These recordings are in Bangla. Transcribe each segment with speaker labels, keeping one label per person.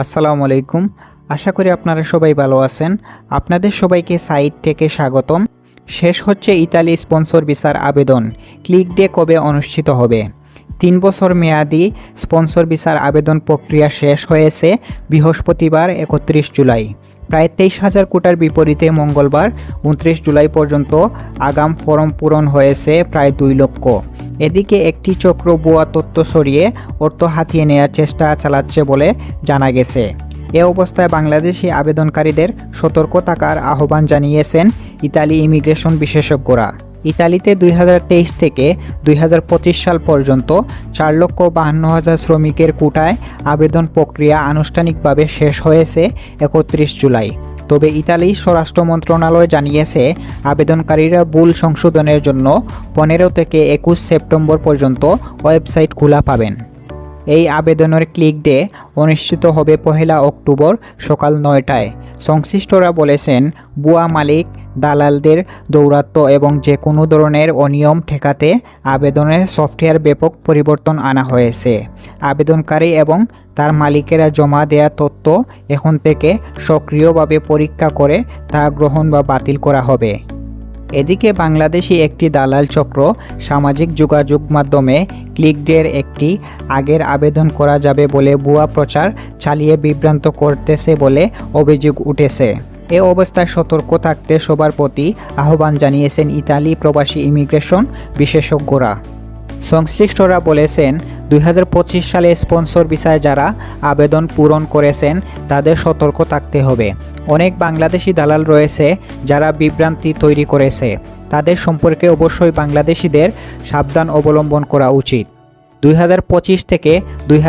Speaker 1: আসসালামু আলাইকুম। আশা করি আপনারা সবাই ভালো আছেন। আপনাদের সবাইকে সাইট থেকে স্বাগতম। শেষ হচ্ছে ইতালি স্পন্সর ভিসার আবেদন। ক্লিক ডে কবে অনুষ্ঠিত হবে? তিন বছর মেয়াদি স্পন্সর ভিসার আবেদন প্রক্রিয়া শেষ হয়েছে বৃহস্পতিবার, একত্রিশ জুলাই। প্রায় তেইশ হাজার কোটার বিপরীতে মঙ্গলবার, উনত্রিশ জুলাই পর্যন্ত আগাম ফরম পূরণ হয়েছে প্রায় দুই লক্ষ। এদিকে একটি চক্র ভুয়া তথ্য সরিয়ে অর্থ হাতিয়ে নেওয়ার চেষ্টা চালাচ্ছে বলে জানা গেছে। এ অবস্থায় বাংলাদেশি আবেদনকারীদের সতর্ক থাকার আহ্বান জানিয়েছেন ইতালি ইমিগ্রেশন বিশেষজ্ঞরা। ইতালিতে দুই হাজার তেইশ থেকে দুই হাজার পঁচিশ সাল পর্যন্ত চার লক্ষ বাহান্ন হাজার শ্রমিকের কোটায় আবেদন প্রক্রিয়া আনুষ্ঠানিকভাবে শেষ হয়েছে একত্রিশ জুলাই। তবে ইতালি স্বরাষ্ট্র মন্ত্রণালয় জানিয়েছে, আবেদনকারীরা ভুল সংশোধনের জন্য পনেরো থেকে একুশ সেপ্টেম্বর পর্যন্ত ওয়েবসাইট খোলা পাবেন। এই আবেদনের ক্লিক ডে অনুষ্ঠিত হবে পহেলা অক্টোবর সকাল নয়টায়। সংশ্লিষ্টরা বলেছেন, বুয়া মালিক দালালদের দৌরাত্ম্য এবং যে কোনো ধরনের অনিয়ম ঠেকাতে আবেদনের সফটওয়্যার ব্যাপক পরিবর্তন আনা হয়েছে। আবেদনকারী এবং তার মালিকেরা জমা দেয়া তথ্য এখন থেকে সক্রিয়ভাবে পরীক্ষা করে তা গ্রহণ বা বাতিল করা হবে। এদিকে বাংলাদেশি একটি দালাল চক্র সামাজিক যোগাযোগ মাধ্যমে ক্লিকডের একটি আগের আবেদন করা যাবে বলে ভুয়া প্রচার চালিয়ে বিভ্রান্ত করতেছে বলে অভিযোগ উঠেছে। এ অবস্থায় সতর্ক থাকতে সবার প্রতি আহ্বান জানিয়েছেন ইতালি প্রবাসী ইমিগ্রেশন বিশেষজ্ঞরা। সংশ্লিষ্টরা বলেছেন, দুই হাজার পঁচিশ সালে স্পন্সর ভিসায় যারা আবেদন পূরণ করেছেন, তাদের সতর্ক থাকতে হবে। অনেক বাংলাদেশি দালাল রয়েছে যারা বিভ্রান্তি তৈরি করেছে। তাদের সম্পর্কে অবশ্যই বাংলাদেশিদের সাবধান অবলম্বন করা উচিত। দুই হাজার পঁচিশ থেকে দুই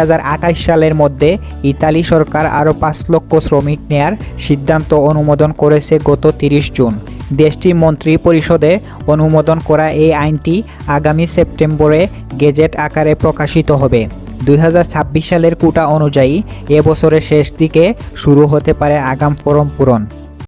Speaker 1: সালের মধ্যে ইতালি সরকার আরও পাঁচ লক্ষ শ্রমিক নেয়ার সিদ্ধান্ত অনুমোদন করেছে গত তিরিশ জুন। দেশটির মন্ত্রী পরিষদে অনুমোদন করা এই আইনটি আগামী সেপ্টেম্বরে গেজেট আকারে প্রকাশিত হবে। দুই হাজার ছাব্বিশ সালের কোটা অনুযায়ী এ বছরের শেষ দিকে শুরু হতে পারে আগাম ফরম পূরণ।